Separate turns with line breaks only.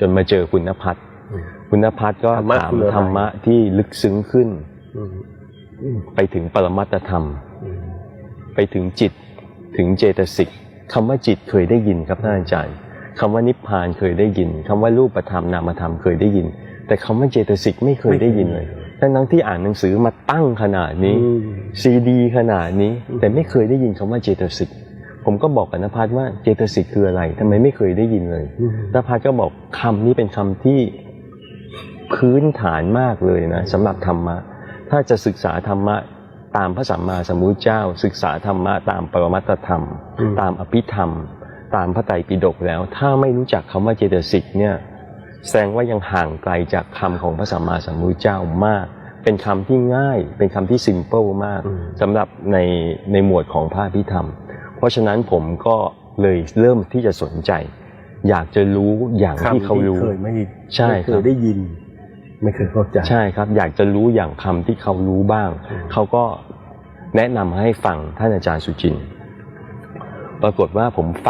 จนมาเจอคุณนภัทรคุณนภัทรก็
ธรรมะ
ถาม
คืออะไร
ธรรมะที่ลึกซึ้งขึ้น
อืมอืม
ไปถึงปรมัตถธรรม
อืม
ไปถึงจิตถึงเจตสิกคำว่าจิตเคยได้ยินครับท่านอาจารย์คำว่านิพพานเคยได้ยินคำว่ารูปธรรมนามธรรมเคยได้ยิน แต่คำว่าเจตสิกไม่เคยได้ยินเลยทั้งทั้งๆที่อ่านหนังสือมาตั้งขนาดนี้
อืม
ซีดี ขนาดนี้
อืม
แต่ไม่เคยได้ยินคำว่าเจตสิก ผมก็บอกกับนภัสว่าเจตสิกคืออะไรทำไมไม่เคยได้ยินเลย
อืม
นภัสก็บอกคำนี้เป็นคำที่พื้นฐานมากเลยนะสำหรับธรรมะ ถ้าจะศึกษาธรรมะตามพระสัมมาสัมพุทธเจ้า ศึกษาธรรมะตามปรมัตถธรรม
อืม
ตามอภิธรรม ตามพระไตรปิฎกแล้ว ถ้าไม่รู้จักคำว่าเจตสิกเนี่ยแสดงว่ายังห่างไกลจากคำของพระสัมมาสัมพุทธเจ้ามาก เป็นคำที่ง่าย เป็นคำที่ซิมเปิลมาก
อืม
สำหรับในในหมวดของพระอภิธรรม เพราะฉะนั้นผมก็เลยเริ่มที่จะสนใจ อยากจะรู้อย่างที่เขารู้
คำเคยไม่
ใช่
ไม่เค
ครั
ย
บ
ได้ยิน ไม่เคยเข้าใจ
ใช่ครับ อยากจะรู้อย่างคำที่เขารู้บ้าง
อืม
เขาก็แนะนำให้ฟังท่านอาจารย์สุจินต์ปรากฏว่าผมฟัง